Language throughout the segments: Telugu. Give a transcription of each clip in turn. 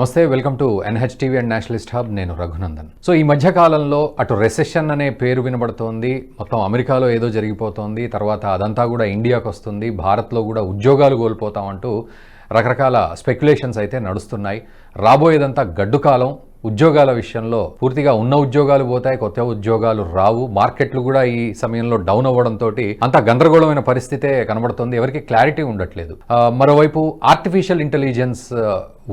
నమస్తే welcome to NH TV and nationalist hub. నేను రఘునందన్. సో ఈ మధ్య కాలంలో అటు రెసెషన్ అనే పేరు వినబడుతోంది మొత్తం అమెరికాలో ఏదో జరిగిపోతోంది తర్వాత అదంతా కూడా ఇండియాకు వస్తుంది భారత్లో కూడా ఉద్యోగాలు కోల్పోతామంటూ రకరకాల స్పెక్యులేషన్స్ అయితే నడుస్తున్నాయి. రాబోయేదంతా గడ్డు కాలం ఉద్యోగాల విషయంలో పూర్తిగా ఉన్న ఉద్యోగాలు పోతాయి కొత్త ఉద్యోగాలు రావు. మార్కెట్లు కూడా ఈ సమయంలో డౌన్ అవ్వడంతో అంత గందరగోళమైన పరిస్థితే కనబడుతుంది. ఎవరికి క్లారిటీ ఉండట్లేదు. మరోవైపు ఆర్టిఫిషియల్ ఇంటెలిజెన్స్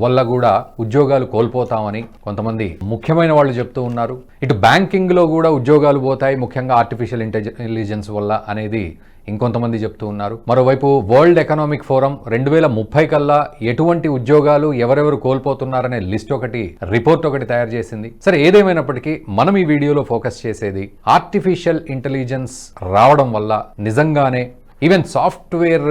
వల్ల కూడా ఉద్యోగాలు కోల్పోతామని కొంతమంది ముఖ్యమైన వాళ్ళు చెప్తూ ఉన్నారు. ఇటు బ్యాంకింగ్లో కూడా ఉద్యోగాలు పోతాయి ముఖ్యంగా ఆర్టిఫిషియల్ ఇంటెలిజెన్స్ వల్ల అనేది ఇంకొంతమంది చెప్తూ ఉన్నారు. మరోవైపు వరల్డ్ ఎకనామిక్ ఫోరం రెండు వేల ముప్పై కల్లా ఎటువంటి ఉద్యోగాలు ఎవరెవరు కోల్పోతున్నారనే లిస్ట్ ఒకటి రిపోర్ట్ ఒకటి తయారు చేసింది. సరే ఏదేమైనప్పటికీ మనం ఈ వీడియోలో ఫోకస్ చేసేది ఆర్టిఫిషియల్ ఇంటెలిజెన్స్ రావడం వల్ల నిజంగానే ఈవెన్ సాఫ్ట్వేర్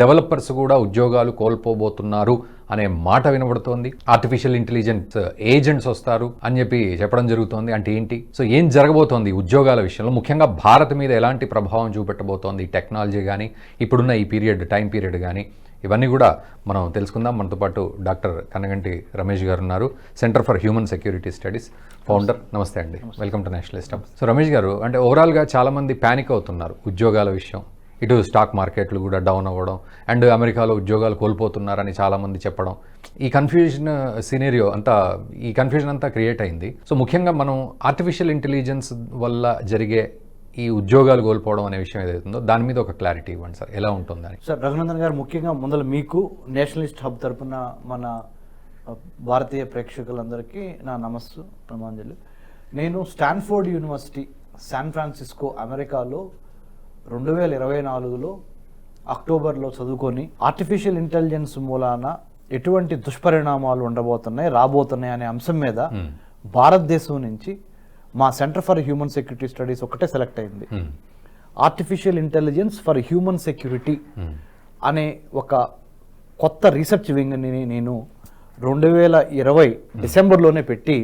డెవలపర్స్ కూడా ఉద్యోగాలు కోల్పోబోతున్నారు. అనే మాట వినబడుతోంది. ఆర్టిఫిషియల్ ఇంటెలిజెన్స్ ఏజెంట్స్ వస్తారు అని చెప్పి చెప్పడం జరుగుతోంది. అంటే ఏంటి? సో ఏం జరగబోతోంది ఉద్యోగాల విషయంలో? ముఖ్యంగా భారత్ మీద ఎలాంటి ప్రభావం చూపెట్టబోతోంది? ఈ టెక్నాలజీ కానీ ఇప్పుడున్న ఈ పీరియడ్ టైం పీరియడ్ కానీ ఇవన్నీ కూడా మనం తెలుసుకుందాం. మనతో పాటు డాక్టర్ కన్నగంటి రమేష్ గారు ఉన్నారు. Centre for human security studies founder నమస్తే అండి. Welcome to nationalist so Ramesh గారు అంటే ఓవరాల్గా చాలామంది ప్యానిక్ అవుతున్నారు ఉద్యోగాల విషయం. ఇటు స్టాక్ మార్కెట్లు కూడా డౌన్ అవ్వడం అండ్ అమెరికాలో ఉద్యోగాలు కోల్పోతున్నారని చాలామంది చెప్పడం. ఈ కన్ఫ్యూజన్ సినేరియో అంతా ఈ కన్ఫ్యూజన్ అంతా క్రియేట్ అయింది. సో ముఖ్యంగా మనం ఆర్టిఫిషియల్ ఇంటెలిజెన్స్ వల్ల జరిగే ఈ ఉద్యోగాలు కోల్పోవడం అనే విషయం ఏదైతుందో దాని మీద ఒక క్లారిటీ ఇవ్వండి సార్. ఎలా ఉంటుందని? సార్ రఘునందన్ గారు ముఖ్యంగా ముందర మీకు నేషనలిస్ట్ హబ్ తరపున మన భారతీయ ప్రేక్షకులందరికీ నా నమస్సు ప్రమాంజలి నేను స్టాన్ఫోర్డ్ యూనివర్సిటీ శాన్ ఫ్రాన్సిస్కో అమెరికాలో రెండు వేల ఇరవై నాలుగులో అక్టోబర్లో చదువుకొని ఆర్టిఫిషియల్ ఇంటెలిజెన్స్ మూలాన ఎటువంటి దుష్పరిణామాలు ఉండబోతున్నాయి రాబోతున్నాయి అనే అంశం మీద భారతదేశం నుంచి మా centre for human security studies ఒకటే సెలెక్ట్ అయింది. Artificial intelligence for human security అనే ఒక కొత్త రీసెర్చ్ వింగ్ని నేను రెండు వేల ఇరవై డిసెంబర్లోనే పెట్టి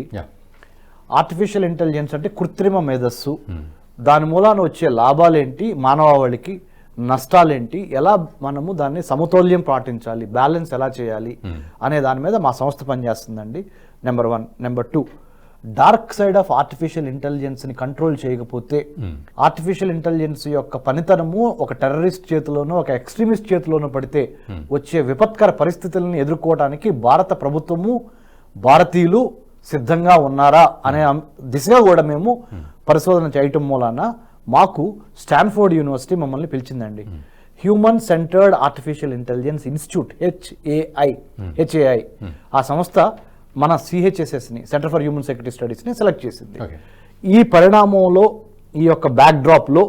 ఆర్టిఫిషియల్ ఇంటెలిజెన్స్ అంటే కృత్రిమ మేధస్సు దాని మూలాన వచ్చే లాభాలేంటి? మానవాళికి నష్టాలేంటి? ఎలా మనము దాన్ని సమతౌల్యం పాటించాలి? బ్యాలెన్స్ ఎలా చేయాలి? అనే దాని మీద మా సంస్థ పనిచేస్తుందండి number one. Number two dark side of artificial ఇంటెలిజెన్స్ని control చేయకపోతే ఆర్టిఫిషియల్ ఇంటెలిజెన్స్ యొక్క పనితనము ఒక టెర్రరిస్ట్ చేతిలోనో ఒక ఎక్స్ట్రీమిస్ట్ చేతిలోనో పడితే వచ్చే విపత్కర పరిస్థితులను ఎదుర్కోవడానికి భారత ప్రభుత్వము భారతీయులు సిద్ధంగా ఉన్నారా అనే దిశగా కూడా మేము పరిశోధన చేయటం మూలాన మాకు స్టాన్ఫోర్డ్ యూనివర్సిటీ మమ్మల్ని పిలిచిందండి. Human centred artificial intelligence institute HAI HAI ఆ సంస్థ మన సిహెచ్ఎస్ఎస్ని సెంటర్ ఫర్ హ్యూమన్ సెక్యూరిటీ స్టడీస్ని సెలెక్ట్ చేసింది. ఈ పరిణామంలో ఈ యొక్క బ్యాక్ డ్రాప్లో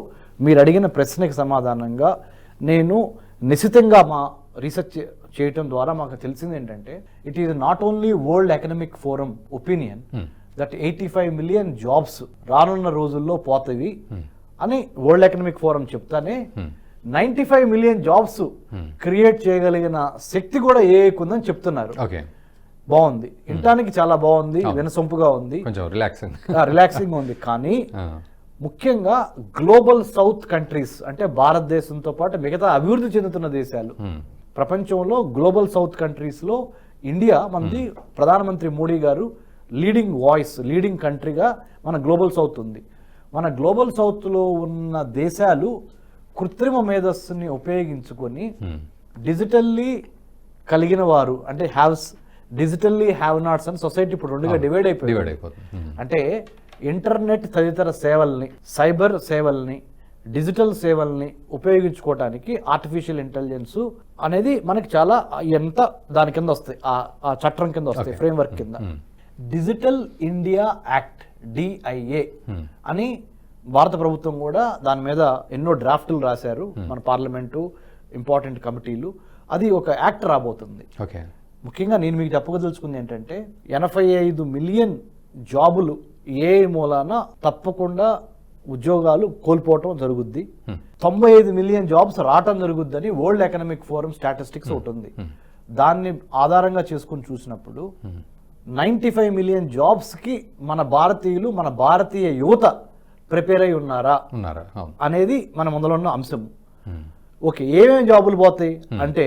మీరు అడిగిన ప్రశ్నకి సమాధానంగా నేను నిశితంగా మా రీసెర్చ్ చేయటం ద్వారా మాకు తెలిసింది ఏంటంటే it is not only World Economic Forum opinion that eighty five million jobs రానున్న రోజుల్లో పోతాయి అని వరల్డ్ ఎకనామిక్ ఫోరం చెప్తానే ninety five million jobs create చేయగలిగిన శక్తి కూడా ఏ ఉందని చెప్తున్నారు. ఓకే బాగుంది. వినటానికి చాలా బాగుంది వినసొంపుగా ఉంది. రిలాక్సింగ్ రిలాక్సింగ్ ఉంది. కానీ ముఖ్యంగా గ్లోబల్ సౌత్ కంట్రీస్ అంటే భారతదేశంతో పాటు మిగతా అభివృద్ధి చెందుతున్న దేశాలు ప్రపంచంలో గ్లోబల్ సౌత్ కంట్రీస్లో ఇండియా మనది ప్రధానమంత్రి మోడీ గారు లీడింగ్ వాయిస్ లీడింగ్ కంట్రీగా మన గ్లోబల్ సౌత్ ఉంది. మన గ్లోబల్ సౌత్లో ఉన్న దేశాలు కృత్రిమ మేధస్సుని ఉపయోగించుకొని డిజిటల్లీ కలిగిన వారు అంటే హ్యావ్స్ డిజిటల్లీ హ్యావ్ నాట్స్ అని సొసైటీ ఇప్పుడు రెండుగా డివైడ్ అయిపోయింది. డివైడ్ అయిపోతుంది. అంటే ఇంటర్నెట్ తదితర సేవల్ని సైబర్ సేవల్ని డిజిటల్ సేవల్ని ఉపయోగించుకోవడానికి ఆర్టిఫిషియల్ ఇంటెలిజెన్స్ అనేది మనకి చాలా ఎంత దాని కింద వస్తాయి ఆ ఆ చట్టం కింద వస్తాయి ఫ్రేమ్వర్క్ కింద. డిజిటల్ ఇండియా యాక్ట్ డిఐఏ అని భారత ప్రభుత్వం కూడా దాని మీద ఎన్నో డ్రాఫ్ట్లు రాశారు మన పార్లమెంటు ఇంపార్టెంట్ కమిటీలు. అది ఒక యాక్ట్ రాబోతుంది. ఓకే. ముఖ్యంగా నేను మీకు చెప్పదలుచుకుంది ఏంటంటే ఎనభై ఐదు మిలియన్ జాబులు ఏ మూలాన తప్పకుండా ఉద్యోగాలు కోల్పోవటం జరుగుద్ది. తొంభై ఐదు మిలియన్ జాబ్స్ రావటం జరుగుద్దని వరల్డ్ ఎకనామిక్ ఫోరం స్టాటిస్టిక్స్ ఒకటి ఉంది. దాన్ని ఆధారంగా చేసుకుని చూసినప్పుడు నైంటీ ఫైవ్ మిలియన్ జాబ్స్కి మన భారతీయులు మన భారతీయ యువత ప్రిపేర్ అయి ఉన్నారా? ఉన్నారా? అనేది మన ముందర ఉన్న అంశం. ఓకే ఏమేమి జాబులు పోతాయి? అంటే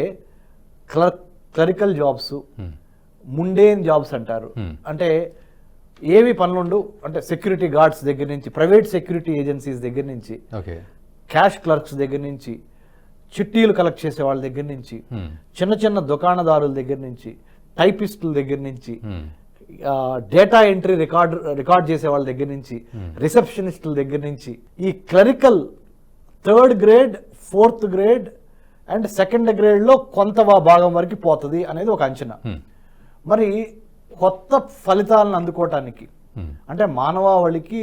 క్లర్ క్లరికల్ జాబ్స్ ముండేన్ జాబ్స్ అంటారు. అంటే ఏవి పనులుండు అంటే సెక్యూరిటీ గార్డ్స్ దగ్గర నుంచి ప్రైవేట్ సెక్యూరిటీ ఏజెన్సీస్ దగ్గర నుంచి ఓకే క్యాష్ క్లర్క్స్ దగ్గర నుంచి చిట్టీలు కలెక్ట్ చేసే వాళ్ళ దగ్గర నుంచి Hmm. చిన్న చిన్న దుకాణదారుల దగ్గర నుంచి టైపిస్టుల దగ్గర నుంచి Hmm. Data entry record record చేసే వాళ్ళ దగ్గర నుంచి రిసెప్షనిస్టుల దగ్గర నుంచి ఈ clerical third grade fourth grade and second గ్రేడ్లో కొంత భాగం వరకు పోతుంది అనేది ఒక అంచనా Hmm. మరి కొత్త ఫలితాలను అందుకోవటానికి Hmm. అంటే మానవాళికి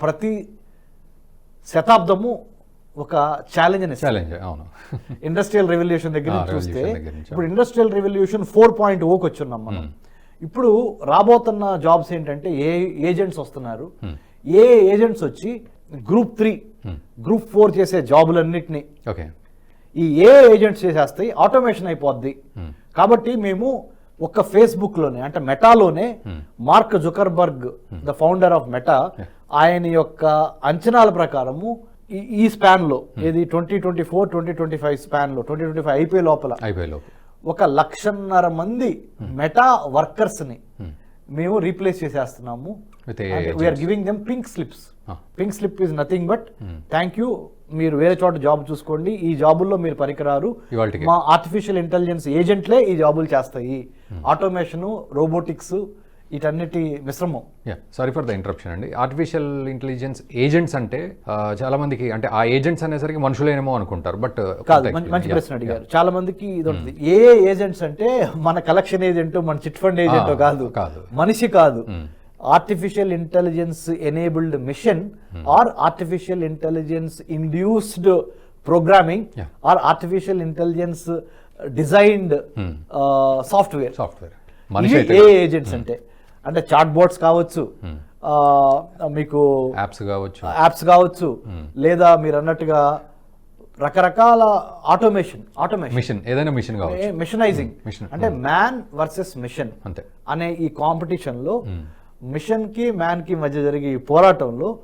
ప్రతి శతాబ్దము ఒక ఛాలెంజ్ అని ఛాలెంజ్ అవును. ఇండస్ట్రియల్ రెవల్యూషన్ దగ్గర చూస్తే. ఇప్పుడు ఇండస్ట్రియల్ రెవల్యూషన్ ఫోర్ పాయింట్ ఓకి వచ్చున్నాం మనం. ఇప్పుడు రాబోతున్న జాబ్స్ ఏంటంటే ఏ ఏజెంట్స్ వస్తున్నారు? ఏ ఏజెంట్స్ వచ్చి గ్రూప్ త్రీ గ్రూప్ ఫోర్ చేసే జాబులన్నిటిని ఓకే ఈ ఏ ఏజెంట్స్ చేసేస్తాయి ఆటోమేషన్ అయిపోద్ది. కాబట్టి మేము ఒక్క ఫేస్బుక్లోనే అంటే మెటాలోనే Mark Zuckerberg the founder of Meta ఆయన యొక్క అంచనాల ప్రకారము ఈ ఈ స్పాన్లో ఇది twenty twenty four twenty twenty five స్పాన్లో twenty twenty five అయిపోయే లోపల ఒక లక్షన్నర మంది మెటా వర్కర్స్ని మేము replace చేసేస్తున్నాము. We're giving them pink slips. Pink slip is nothing but thank you మీరు వేరే చోట జాబ్ చూసుకోండి. ఈ జాబుల్లో మీరు పనికిరారు మా ఆర్టిఫిషియల్ ఇంటెలిజెన్స్ ఏజెంట్లే ఈ జాబులు చేస్తాయి. ఆటోమేషన్ రోబోటిక్స్ వీటన్నిటి మిశ్రమం. సారీ ఫర్ ద ఇంటరప్షన్ అండి. ఆర్టిఫిషియల్ ఇంటెలిజెన్స్ ఏజెంట్స్ అంటే చాలా మందికి అంటే ఆ ఏజెంట్స్ అనేసరికి మనుషులేనేమో అనుకుంటారు బట్ కాదు మంచి ప్రశ్న అడిగారు. చాలా మందికి ఇది ఉంటుంది. ఏ ఏజెంట్స్ అంటే మన కలెక్షన్ ఏజెంట్ మన చిట్ ఫండ్ ఏజెంట్ కాదు. కాదు. మనిషి కాదు. Artificial intelligence enabled machine or artificial intelligence induced programming. Or artificial intelligence designed software software A agents అంటే. అంటే చాట్ బోర్డ్స్ కావచ్చు ఆ, మీకు యాప్స్ కావచ్చు. యాప్స్ కావచ్చు లేదా మీరు అన్నట్టుగా రకరకాల ఆటోమేషన్ ఆటోమేషన్ మిషన్ ఏదైనా మిషన్ కావచ్చు. Machinising Mission. అంటే మ్యాన్ వర్సెస్ మిషన్ అంతే. అనే ఈ కాంపిటీషన్ లో మిషన్కి మ్యాన్కి మధ్య జరిగే ఈ పోరాటంలో.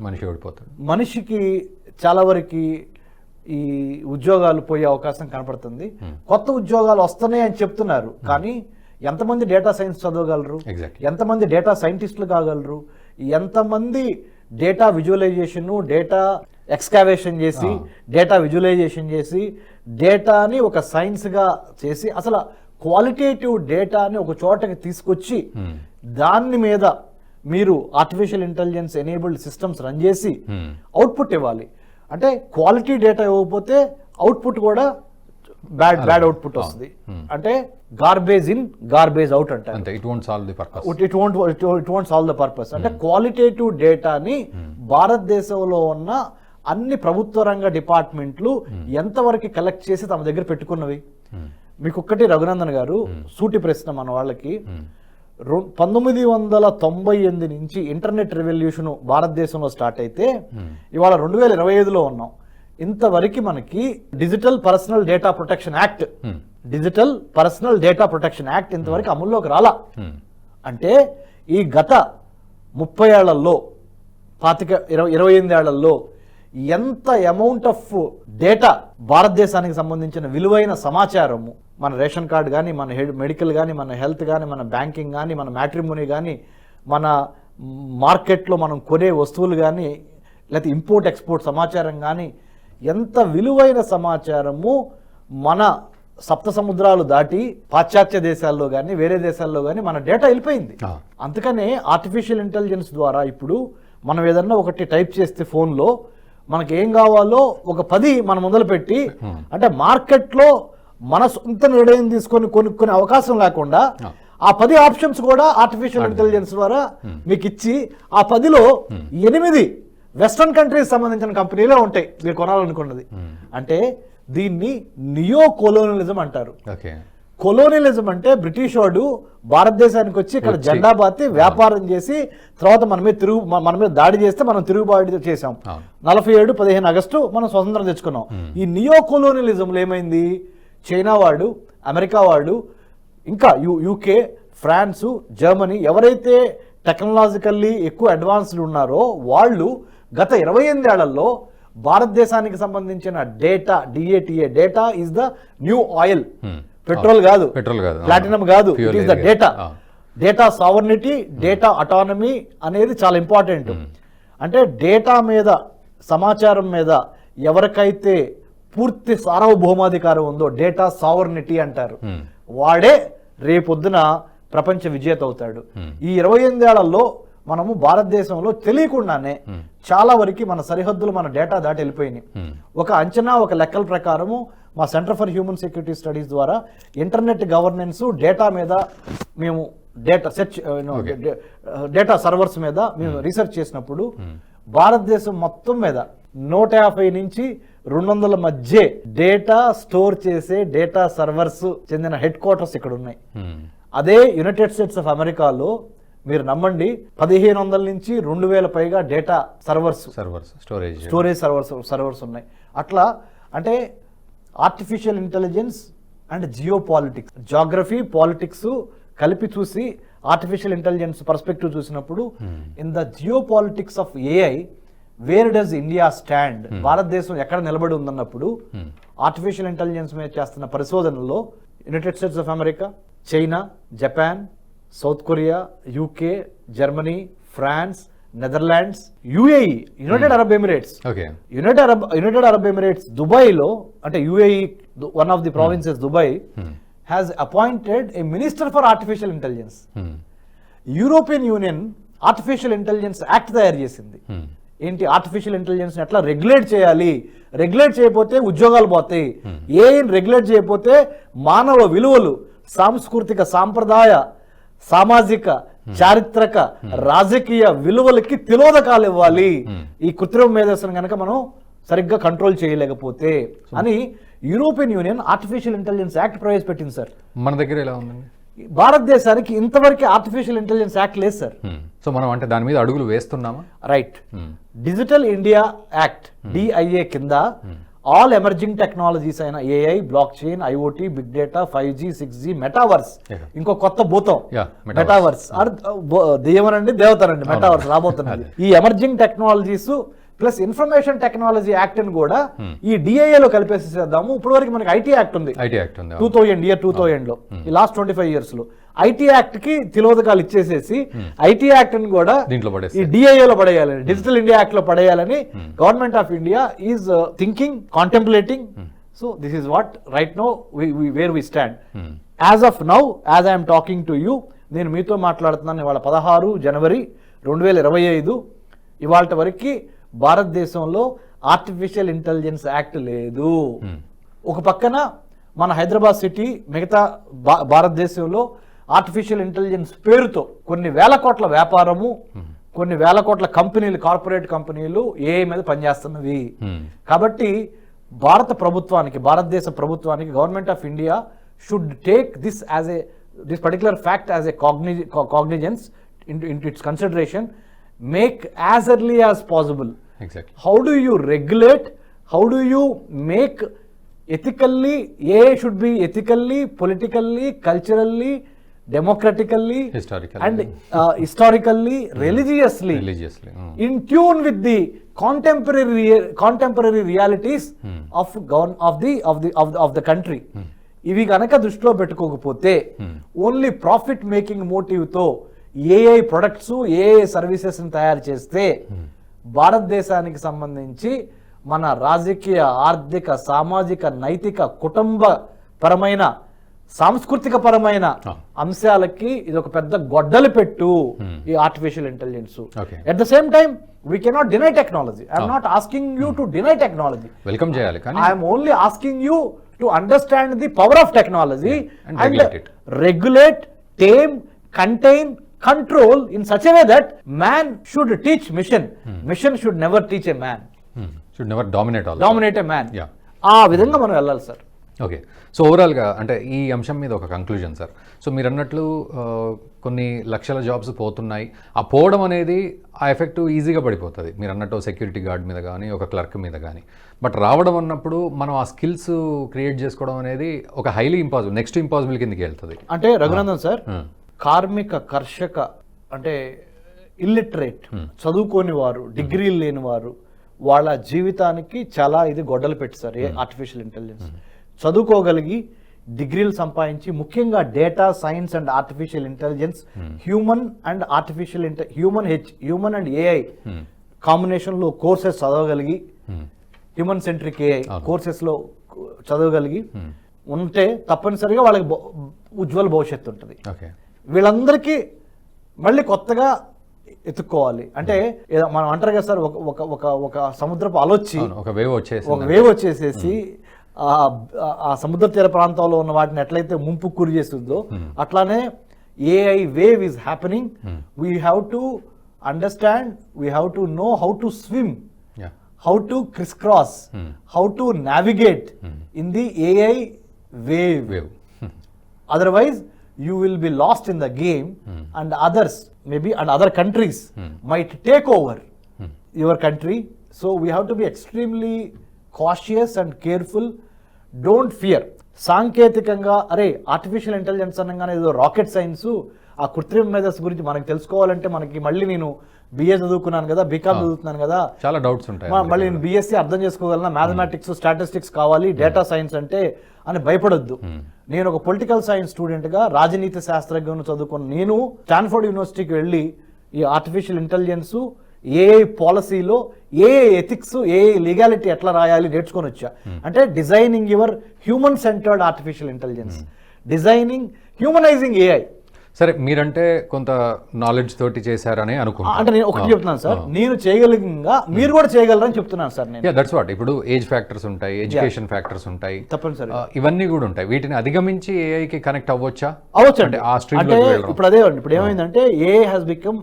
మనిషి ఓడిపోతాడు. మనిషికి చాలా వరకు ఈ ఉద్యోగాలు పోయే అవకాశం కనపడుతుంది. కొత్త ఉద్యోగాలు వస్తున్నాయి అని చెప్తున్నారు. కానీ ఎంతమంది డేటా సైన్స్ చదవగలరు. ఎంతమంది డేటా సైంటిస్టులు కాగలరు? ఎంతమంది డేటా విజువలైజేషన్ డేటా ఎక్స్కావేషన్ చేసి డేటా విజువలైజేషన్ చేసి డేటాని ఒక సైన్స్గా చేసి అసలు క్వాలిటేటివ్ డేటాని ఒక చోటకి తీసుకొచ్చి దాని మీద మీరు artificial intelligence enabled systems run చేసి Hmm. అవుట్పుట్ ఇవ్వాలి. అంటే క్వాలిటీ డేటా ఇవ్వకపోతే అవుట్పుట్ కూడా బ్యాడ్ బ్యాడ్ అవుట్పుట్ వస్తుంది. అంటే గార్బేజ్ ఇన్ గార్బేజ్ అవుట్ అంతే it won't solve the purpose it won't it won't solve the purpose అంటే క్వాలిటేటివ్ డేటాని భారతదేశంలో ఉన్న అన్ని ప్రభుత్వ రంగ డిపార్ట్మెంట్లు ఎంతవరకు కలెక్ట్ చేసి తమ దగ్గర పెట్టుకున్నవి? మీకు ఒక్కటి రఘునందన్ గారు సూటి ప్రశ్న మన వాళ్ళకి. పంతొమ్మిది వందల తొంభై ఎనిమిది నుంచి ఇంటర్నెట్ రెవల్యూషన్ భారతదేశంలో స్టార్ట్ అయితే ఇవాళ రెండు వేల ఇరవై ఐదులో ఉన్నాం. ఇంతవరకు మనకి digital personal data protection act digital personal data protection act ఇంతవరకు అమల్లోకి రాలా. అంటే ఈ గత ముప్పై ఏళ్ళలో పాతిక ఇరవై ఇరవై ఎనిమిది ఏళ్ళలో ఎంత అమౌంట్ ఆఫ్ డేటా భారతదేశానికి సంబంధించిన విలువైన సమాచారము మన రేషన్ కార్డు కానీ మన హెడ్ మెడికల్ కానీ మన హెల్త్ కానీ మన బ్యాంకింగ్ కానీ మన మ్యాట్రిమోనీ కానీ మన మార్కెట్లో మనం కొనే వస్తువులు కానీ లేకపోతే ఇంపోర్ట్ ఎక్స్పోర్ట్ సమాచారం కానీ ఎంత విలువైన సమాచారము మన సప్త సముద్రాలు దాటి పాశ్చాత్య దేశాల్లో కానీ వేరే దేశాల్లో కానీ మన డేటా వెళ్ళిపోయింది. అందుకనే ఆర్టిఫిషియల్ ఇంటెలిజెన్స్ ద్వారా ఇప్పుడు మనం ఏదన్నా ఒకటి టైప్ చేస్తే ఫోన్లో మనకి ఏం కావాలో ఒక పది మనం మొదలుపెట్టి అంటే మార్కెట్లో మన సొంత నిర్ణయం తీసుకొని కొనుక్కునే అవకాశం లేకుండా ఆ. పది ఆప్షన్స్ కూడా ఆర్టిఫిషియల్ ఇంటెలిజెన్స్ ద్వారా మీకు ఇచ్చి ఆ పదిలో ఎనిమిది వెస్ట్రన్ కంట్రీస్ సంబంధించిన కంపెనీలే ఉంటాయి మీరు కొనాలనుకున్నది. అంటే దీన్ని నియో కొలోనలిజం అంటారు. ఓకే. కొలోనియలిజం అంటే బ్రిటిష్ వాడు భారతదేశానికి వచ్చి ఇక్కడ జెండా బాతి వ్యాపారం చేసి తర్వాత మన మీద తిరుగు మన మీద దాడి చేస్తే మనం తిరుగుబాటు చేసాం. నలభై ఏడు పదిహేను ఆగస్టు మనం స్వతంత్రం తెచ్చుకున్నాం. ఈ నియో కొలోనియలిజంలో ఏమైంది? చైనా వాడు అమెరికా వాడు ఇంకా యు యూకే ఫ్రాన్సు జర్మనీ ఎవరైతే టెక్నాలజికల్లీ ఎక్కువ అడ్వాన్స్డ్ ఉన్నారో వాళ్ళు గత ఇరవై ఎనిమిదేళ్ళలో భారతదేశానికి సంబంధించిన data D A T A data is the new oil petrol కాదు. పెట్రోల్ కాదు. ప్లాటినం కాదు. Fuel it is the data. Data sovereignty data autonomy అనేది చాలా ఇంపార్టెంట్ అంటే డేటా మీద సమాచారం మీద ఎవరికైతే పూర్తి సార్వభౌమాధికారం ఉందో డేటా సావర్నిటీ అంటారు. Hmm. వాడే రేపొద్దున ప్రపంచ విజేత అవుతాడు. ఈ ఇరవై ఎనిమిదేళ్ళలో మనము భారతదేశంలో తెలియకుండానే చాలా వరకు మన సరిహద్దులు మన డేటా దాటి వెళ్ళిపోయినాయి. Hmm. ఒక అంచనా ఒక లెక్కల ప్రకారము మా centre for human security studies ద్వారా ఇంటర్నెట్ గవర్నెన్స్ డేటా మీద మేము డేటా సెర్చ్ డేటా సర్వర్స్ మీద మేము రీసెర్చ్ చేసినప్పుడు భారతదేశం మొత్తం మీద నూట యాభై నుంచి రెండు వందల మధ్య డేటా స్టోర్ చేసే డేటా సర్వర్స్ చెందిన హెడ్ క్వార్టర్స్ ఇక్కడ ఉన్నాయి. Hmm. అదే యునైటెడ్ స్టేట్స్ ఆఫ్ అమెరికాలో మీరు నమ్మండి పదిహేను వందల నుంచి రెండు వేల పైగా data servers servers storage. Storage servers servers ఉన్నాయి. అట్లా అంటే artificial intelligence and geopolitics geography politics కలిపి చూసి ఆర్టిఫిషియల్ ఇంటెలిజెన్స్ పర్స్పెక్టివ్ చూసినప్పుడు in the geopolitics of AI where does India stand భారతదేశం ఎక్కడ నిలబడి ఉందన్నప్పుడు ఆర్టిఫిషియల్ ఇంటెలిజెన్స్ మీద చేస్తున్న పరిశోధనలో United States of America China Japan South Korea UK Germany France Netherlands UAE United Arab Emirates. United Arab United Arab Emirates దుబాయ్లో అంటే UAE one of the provinces Dubai has appointed a minister for artificial intelligence Hmm. European Union artificial intelligence act తయారు చేసింది. Hmm. ఏంటి ఆర్టిఫిషియల్ ఇంటెలిజెన్స్ ఎట్లా రెగ్యులేట్ చేయాలి? రెగ్యులేట్ చేయకపోతే ఉద్యోగాలు పోతాయి. ఏఐని రెగ్యులేట్ చేయకపోతే మానవ విలువలు సాంస్కృతిక సాంప్రదాయ సామాజిక చారిత్రక రాజకీయ విలువలకి తిలోదకాలు ఇవ్వాలి ఈ కృత్రిమ మేధస్సును కనుక మనం సరిగ్గా కంట్రోల్ చేయలేకపోతే అని European Union artificial intelligence act ప్రవేశపెట్టింది సార్. మన దగ్గర ఎలా ఉందండి? భారతదేశానికి ఇంతవరకు ఆర్టిఫిషియల్ ఇంటెలిజెన్స్ యాక్ట్ లేదు సార్. సో మనం అంటే దాని మీద అడుగులు వేస్తున్నామా? Right. Digital India act DIA కింద ఆల్ ఎమర్జింగ్ టెక్నాలజీస్ అయిన AI blockchain IoT big data five G six G metaverse. ఇంకో కొత్త భూతం. మెటావర్స్ దెయ్యమనండి దేవతనండి మెటావర్స్ రాబోతున్నది. ఈ emerging technologies plus information technology యాక్ట్ని కూడా ఈ డిఐఏ లో కలిపేసేద్దాము. ఇప్పుడు వరకు మనకి ఐటీ యాక్ట్ ఉంది. ఐటీ యాక్ట్ ఉంది టూ థౌజండ్ ఇయర్ టూ థౌజండ్లో ఈ లాస్ట్ ట్వంటీ ఫైవ్ ఇయర్స్లో ఐటీ యాక్ట్కి తిలోదకాలు ఇచ్చేసేసి ఐటీ యాక్ట్ని కూడా దీంట్లో ఈ పడేస్తే డిఐఏ లో పడేయాలని డిజిటల్ ఇండియా యాక్ట్లో పడేయాలని government of India is thinking contemplating so this is what right now where we stand Hmm. As of now as I'm talking to you నేను మీతో మాట్లాడుతున్నాను ఇవాళ పదహారు జనవరి రెండు వేల ఇరవై ఐదు. ఇవాళ వరకు భారతదేశంలో ఆర్టిఫిషియల్ ఇంటెలిజెన్స్ యాక్ట్ లేదు. ఒక పక్కన మన హైదరాబాద్ సిటీ మిగతా భారతదేశంలో ఆర్టిఫిషియల్ ఇంటెలిజెన్స్ పేరుతో కొన్ని వేల కోట్ల వ్యాపారము కొన్ని వేల కోట్ల కంపెనీలు కార్పొరేట్ కంపెనీలు ఏ మీద పనిచేస్తున్నవి. Hmm. కాబట్టి భారత ప్రభుత్వానికి భారతదేశ ప్రభుత్వానికి government of India should take this as a this particular fact as a కాగ్ని cognizance in its consideration make as early as possible how do you regulate how do you make ethically a should be ethically politically culturally democratically and historically religiously in tune with the contemporary contemporary realities of govern of the of the country ఇవి కనుక దృష్టిలో పెట్టుకోకపోతే ఓన్లీ ప్రాఫిట్ మేకింగ్ మోటివ్తో ఏఐ ప్రొడక్ట్స్ ఏఐ సర్వీసెస్ తయారు చేస్తే భారతదేశానికి సంబంధించి మన రాజకీయ ఆర్థిక సామాజిక నైతిక కుటుంబ పరమైన సాంస్కృతిక పరమైన Ah. అంశాలకి ఇది ఒక పెద్ద గొడ్డలి పెట్టు ఈ artificial intelligence. At the same time we cannot deny technology I'm not asking you to deny technology welcome చేయాలి I'm only asking you to understand the power of technology and. Regulate tame contain control in such way that man should teach machine machine should never teach a man should never dominate all dominate a man Yeah. ఆ విధంగా మనం వెళ్ళాలి సార్ ఓకే సో ఓవరాల్గా అంటే ఈ అంశం మీద ఒక కంక్లూజన్ సార్ సో మీరు అన్నట్లు కొన్ని లక్షల జాబ్స్ పోతున్నాయి. ఆ పోవడం అనేది ఆ ఎఫెక్ట్ ఈజీగా పడిపోతుంది. మీరు అన్నట్టు సెక్యూరిటీ గార్డ్ మీద కానీ ఒక క్లర్క్ మీద కానీ బట్ రావడం అన్నప్పుడు మనం ఆ స్కిల్స్ క్రియేట్ చేసుకోవడం అనేది ఒక హైలీ ఇంపాసిబుల్ నెక్స్ట్ ఇంపాసిబుల్ కిందకి వెళ్తుంది. అంటే రఘునందన్ సార్ Hmm. కార్మిక కర్షక అంటే ఇల్లిటరేట్ చదువుకోని వారు డిగ్రీలు లేని వారు వాళ్ళ జీవితానికి చాలా ఇది గొడ్డలు పెట్టి సార్ ఏ ఆర్టిఫిషియల్ ఇంటెలిజెన్స్ చదువుకోగలిగి డిగ్రీలు సంపాదించి ముఖ్యంగా data science and artificial intelligence human and artificial ఇంట human H human and AI Hmm. కాంబినేషన్లో కోర్సెస్ చదవగలిగి Hmm. Human centric AI. కోర్సెస్లో చదవగలిగి Hmm. ఉంటే తప్పనిసరిగా వాళ్ళకి ఉజ్వల భవిష్యత్తు ఉంటుంది ఓకే వీళ్ళందరికీ మళ్ళీ కొత్తగా ఎత్తుక్కోవాలి. అంటే మనం అంటారు కదా సార్ ఒక ఒక ఒక సముద్రపు అలొచ్చి ఒక వేవ్ వచ్చేసి ఒక వేవ్ వచ్చేసేసి ఆ సముద్ర తీర ప్రాంతంలో ఉన్న వాటిని ఎట్లయితే ముంపు గురి చేస్తుందో అట్లానే AI wave is happening we have to understand we have to know how to swim how to Chris cross Hmm. How to navigate in the AI wave wave otherwise you will be lost in the game and others maybe and other countries might take over your country. So we have to be extremely cautious and careful. Don't fear. సాంకేతికంగా అరే ఆర్టిఫిషియల్ ఇంటెలిజెన్స్ అనగానే ఏదో రాకెట్ సైన్స్ ఆ కృత్రిమ మేధస్సు గురించి మనకు తెలుసుకోవాలంటే మనకి మళ్ళీ నేను బిఏ చదువుకున్నాను కదా బీకామ్ చదువుతున్నాను కదా. చాలా డౌట్స్ ఉంటాయి మళ్ళీ నేను బీఎస్సీ అర్థం చేసుకోగలనా? మ్యాథమెటిక్స్ స్టాటిస్టిక్స్ కావాలి డేటా సైన్స్ అంటే అని భయపడొద్దు. నేను ఒక పొలిటికల్ సైన్స్ స్టూడెంట్గా రాజనీతి శాస్త్రజ్ఞను చదువుకున్న నేను స్టాన్ఫోర్డ్ యూనివర్సిటీకి వెళ్ళి ఈ ఆర్టిఫిషియల్ ఇంటెలిజెన్స్ ఏఐ పాలసీలో ఏ ఎథిక్స్ ఏ లీగాలిటీ ఎట్లా రాయాలి నేర్చుకొని వచ్చా. అంటే designing your human centered artificial intelligence designing humanizing AI సరే మీరంటే కొంత నాలెడ్జ్ తోటి చేశారని అనుకుంటా. అంటే నేను ఒకటి చెప్తున్నాను సార్. నేను చేయగలిగా మీరు కూడా చేయగలరని చెప్తున్నాను సార్ నేను. దట్స్ వాట్ ఇప్పుడు ఏజ్ ఫ్యాక్టర్స్ ఉంటాయి ఎడ్యుకేషన్ ఫ్యాక్టర్స్ ఉంటాయి. తప్పనిసరి ఇవన్నీ కూడా ఉంటాయి. వీటిని అధిగమించి ఏఐకి కనెక్ట్ అవ్వచ్చా? అవ్వచ్చు అంటే ఆ వెళ్ళడం. ఇప్పుడు అదే ఇప్పుడు ఏమైందంటే a has become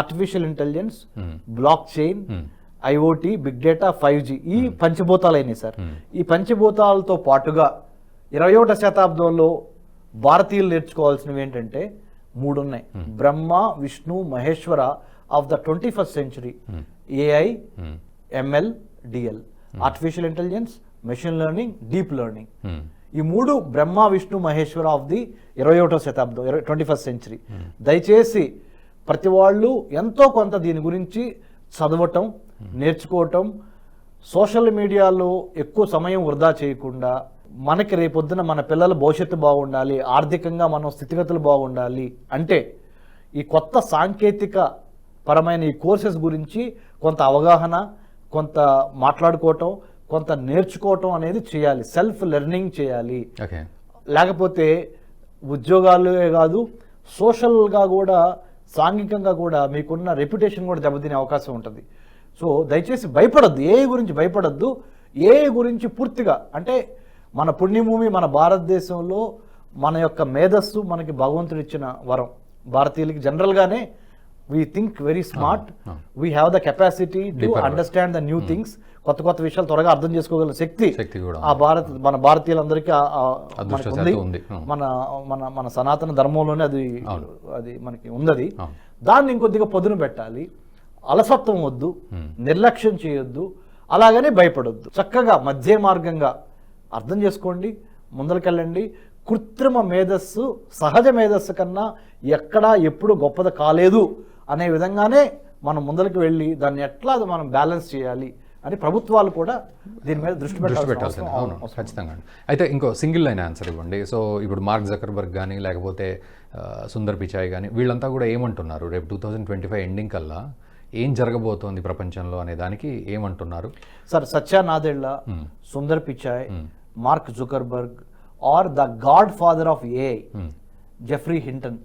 artificial intelligence blockchain IoT big data five G ఈ పంచభూతాలు అయినాయి సార్. ఈ పంచభూతాలతో పాటుగా ఇరవై ఒకట శతాబ్దంలో భారతీయులు నేర్చుకోవాల్సినవి ఏంటంటే మూడు ఉన్నాయి Brahma Vishnu Maheshwara of the twenty first century AI ML DL artificial intelligence machine learning deep learning Hmm. ఈ మూడు బ్రహ్మ విష్ణు మహేశ్వర ఆఫ్ ది ఇరవై ఒకటో శతాబ్దం ఇరవై ట్వంటీ ఫస్ట్ సెంచరీ దయచేసి ప్రతి వాళ్ళు ఎంతో కొంత దీని గురించి చదవటం నేర్చుకోవటం సోషల్ మీడియాలో ఎక్కువ సమయం వృధా చేయకుండా మనకి రేపొద్దున మన పిల్లల భవిష్యత్తు బాగుండాలి ఆర్థికంగా మనం స్థితిగతులు బాగుండాలి అంటే ఈ కొత్త సాంకేతిక పరమైన ఈ కోర్సెస్ గురించి కొంత అవగాహన కొంత మాట్లాడుకోవటం కొంత నేర్చుకోవటం అనేది చేయాలి సెల్ఫ్ లెర్నింగ్ చేయాలి. లేకపోతే ఉద్యోగాలే కాదు సోషల్గా కూడా సాంఘికంగా కూడా మీకున్న రెప్యుటేషన్ కూడా దెబ్బతినే అవకాశం ఉంటుంది. సో దయచేసి భయపడద్దు ఏ గురించి భయపడద్దు ఏ గురించి పూర్తిగా అంటే మన పుణ్యభూమి మన భారతదేశంలో మన యొక్క మేధస్సు మనకి భగవంతుడు ఇచ్చిన వరం భారతీయులకి జనరల్గానే we think very smart. We have the capacity to. Understand the new things కొత్త కొత్త విషయాలు త్వరగా అర్థం చేసుకోగల శక్తి శక్తి కూడా ఆ భారత్ మన భారతీయులందరికీ ఉంది. అవును. మన మన మన సనాతన ధర్మంలోనే అది. అది మనకి ఉన్నది. దాన్ని ఇంకొద్దిగా పొదును పెట్టాలి అలసత్వం వద్దు నిర్లక్ష్యం చేయొద్దు అలాగనే భయపడొద్దు చక్కగా మధ్య మార్గంగా అర్థం చేసుకోండి ముందరికెళ్ళండి. కృత్రిమ మేధస్సు సహజ మేధస్సు కన్నా ఎక్కడా ఎప్పుడు గొప్పది కాలేదు అనే విధంగానే మనం ముందరికి వెళ్ళి దాన్ని ఎట్లా అది మనం బ్యాలెన్స్ చేయాలి అని ప్రభుత్వాలు కూడా దీని మీద దృష్టి దృష్టి పెట్టాల్సింది. అవును ఖచ్చితంగా. అయితే ఇంకో సింగిల్ లైన్ ఆన్సర్ ఇవ్వండి. సో ఇప్పుడు మార్క్ జకర్బర్గ్ కానీ లేకపోతే సుందర్ పిచాయ్ కానీ వీళ్ళంతా కూడా ఏమంటున్నారు? రేపు two thousand twenty five ending కల్లా ఏం జరగబోతోంది ప్రపంచంలో అనే దానికి ఏమంటున్నారు? Sir Satya Nadella Sundar Pichai Mark Zuckerberg are the godfather of AI Geoffrey Hinton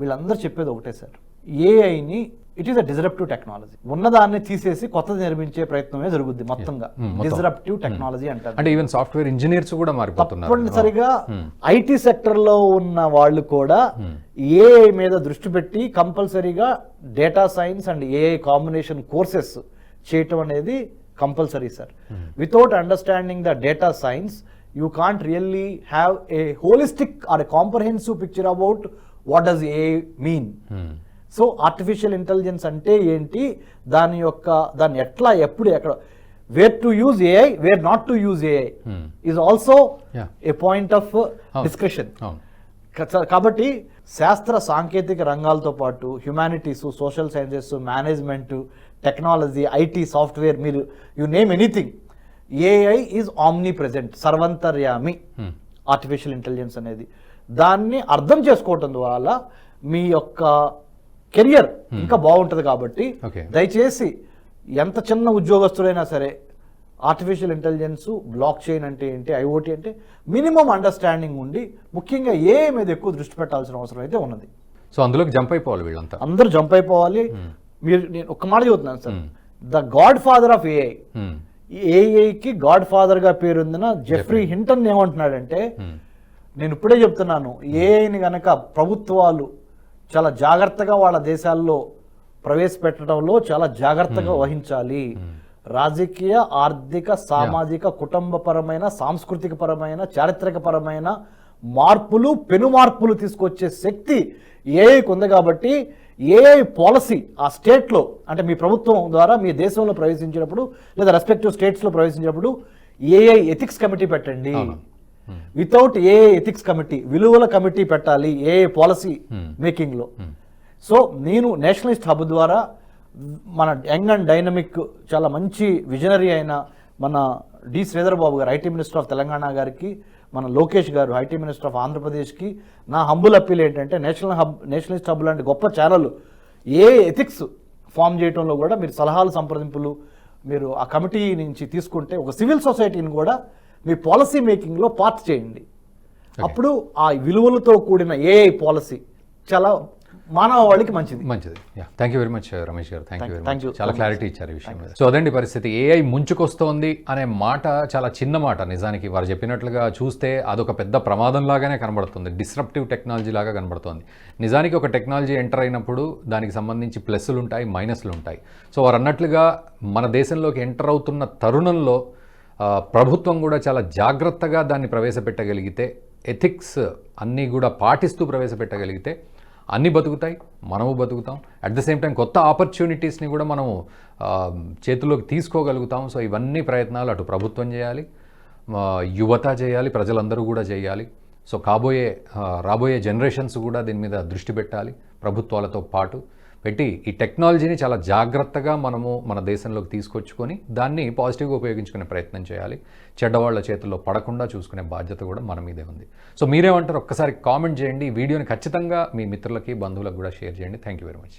వీళ్ళందరూ చెప్పేది ఒకటే సార్. ఏఐని it is a disruptive technology ఉన్నదాన్ని తీసేసి కొత్తది నిర్మించే ప్రయత్నమే జరుగుద్ది మొత్తంగా. Hmm, మొత్తం. డిజరప్టివ్ టెక్నాలజీ అంటారు. అంటే ఈవెన్ సాఫ్ట్వేర్ ఇంజనీర్స్ కూడా మారిపోతున్నారు. తప్పనిసరిగా ఐటీ సెక్టర్లో ఉన్న వాళ్ళు కూడా ఏఐ మీద దృష్టి పెట్టి కంపల్సరీగా data science and AI combination courses చేయటం అనేది compulsory sir without understanding the data science you can't really have a holistic or a comprehensive picture about what does a mean. So artificial intelligence అంటే ఏంటి దాని యొక్క దాన్ని ఎట్లా ఎప్పుడు ఎక్కడ where to use AI where not to use AI. Is also. A point of discussion కాబట్టి శాస్త్ర సాంకేతిక రంగాలతో పాటు humanities social sciences management technology IT software మీరు you name anything. AI is omnipresent సర్వంతర్యామి Hmm. Artificial intelligence అనేది. దాన్ని అర్థం చేసుకోవటం ద్వారా మీ యొక్క కెరియర్ ఇంకా బాగుంటుంది కాబట్టి. దయచేసి ఎంత చిన్న ఉద్యోగస్తుడైనా సరే ఆర్టిఫిషియల్ ఇంటెలిజెన్స్ బ్లాక్ చైన్ అంటే ఏంటి ఐఓటీ అంటే మినిమం అండర్స్టాండింగ్ ఉండి ముఖ్యంగా ఏ మీద ఎక్కువ దృష్టి పెట్టాల్సిన అవసరం అయితే ఉన్నది. సో అందులోకి జంప్ అయిపోవాలి వీళ్ళంతా. అందరూ జంప్ అయిపోవాలి. మీరు నేను ఒక్క మాట చెబుతున్నాను sir. The godfather of AI Hmm. ఏఐకి గాడ్ ఫాదర్గా పేరుందిన జెఫ్రీ హింటన్ ఏమంటున్నాడంటే నేను ఇప్పుడే చెప్తున్నాను ఏఐని గనక ప్రభుత్వాలు చాలా జాగ్రత్తగా వాళ్ళ దేశాల్లో ప్రవేశపెట్టడంలో చాలా జాగ్రత్తగా వహించాలి. రాజకీయ ఆర్థిక సామాజిక కుటుంబపరమైన సాంస్కృతిక పరమైన చారిత్రక పరమైన మార్పులు పెను మార్పులు తీసుకొచ్చే శక్తి ఏఐకి ఉంది కాబట్టి ఏఐ పాలసీ ఆ స్టేట్లో అంటే మీ ప్రభుత్వం ద్వారా మీ దేశంలో ప్రవేశించినప్పుడు లేదా రెస్పెక్టివ్ స్టేట్స్లో ప్రవేశించినప్పుడు ఏఐ ఎథిక్స్ కమిటీ పెట్టండి. వితౌట్ ఏ ఎథిక్స్ కమిటీ విలువల కమిటీ పెట్టాలి ఏ పాలసీ మేకింగ్లో. సో నేను నేషనలిస్ట్ హబ్ ద్వారా మన యంగ్ అండ్ డైనమిక్ చాలా మంచి విజనరీ అయిన మన డి శ్రీధర్ బాబు గారు ఐటీ మినిస్టర్ ఆఫ్ తెలంగాణ గారికి మన లోకేష్ గారు ఐటీ మినిస్టర్ ఆఫ్ ఆంధ్రప్రదేశ్కి నా హంబుల్ అప్పీల్ ఏంటంటే నేషనల్ హబ్ నేషనలిస్ట్ హబ్ లాంటి గొప్ప ఛానల్ ఏ ఎథిక్స్ ఫామ్ చేయడంలో కూడా మీరు సలహాలు సంప్రదింపులు మీరు ఆ కమిటీ నుంచి తీసుకుంటే ఒక సివిల్ సొసైటీని కూడా మీ పాలసీ మేకింగ్లో పార్ట్ చేయండి. అప్పుడు ఆ విలువలతో కూడిన ఏఐ పాలసీ చాలా మానవాళికి మంచిది. మంచిది. Thank you very much Ramesh garu. Thank you very much you. చాలా క్లారిటీ ఇచ్చారు ఈ విషయం మీద. సో అదండి పరిస్థితి. ఏఐ ముంచుకొస్తోంది అనే మాట చాలా చిన్న మాట నిజానికి. వారు చెప్పినట్లుగా చూస్తే అదొక పెద్ద ప్రమాదం లాగానే కనబడుతుంది. డిస్రప్టివ్ టెక్నాలజీ లాగా కనబడుతోంది. నిజానికి ఒక టెక్నాలజీ ఎంటర్ అయినప్పుడు దానికి సంబంధించి ప్లస్లు ఉంటాయి మైనస్లు ఉంటాయి. సో వారు అన్నట్లుగా మన దేశంలోకి ఎంటర్ అవుతున్న తరుణంలో ప్రభుత్వం కూడా చాలా జాగ్రత్తగా దాన్ని ప్రవేశపెట్టగలిగితే ఎథిక్స్ అన్నీ కూడా పాటిస్తూ ప్రవేశపెట్టగలిగితే అన్నీ బతుకుతాయి మనము బతుకుతాం. అట్ ద సేమ్ టైం కొత్త ఆపర్చునిటీస్ని కూడా మనము చేతుల్లోకి తీసుకోగలుగుతాం. సో ఇవన్నీ ప్రయత్నాలు అటు ప్రభుత్వం చేయాలి యువత చేయాలి ప్రజలందరూ కూడా చేయాలి. సో కాబోయే రాబోయే జనరేషన్స్ కూడా దీని మీద దృష్టి పెట్టాలి ప్రభుత్వాలతో పాటు. పెట్టి ఈ టెక్నాలజీని చాలా జాగ్రత్తగా మనము మన దేశంలోకి తీసుకొచ్చుకొని దాన్ని పాజిటివ్గా ఉపయోగించుకునే ప్రయత్నం చేయాలి. చెడ్డవాళ్ళ చేతుల్లో పడకుండా చూసుకునే బాధ్యత కూడా మన మీదే ఉంది. సో మీరేమంటారు ఒక్కసారి కామెంట్ చేయండి. ఈ వీడియోని ఖచ్చితంగా మీ మిత్రులకి బంధువులకు కూడా షేర్ చేయండి. Thank you very much.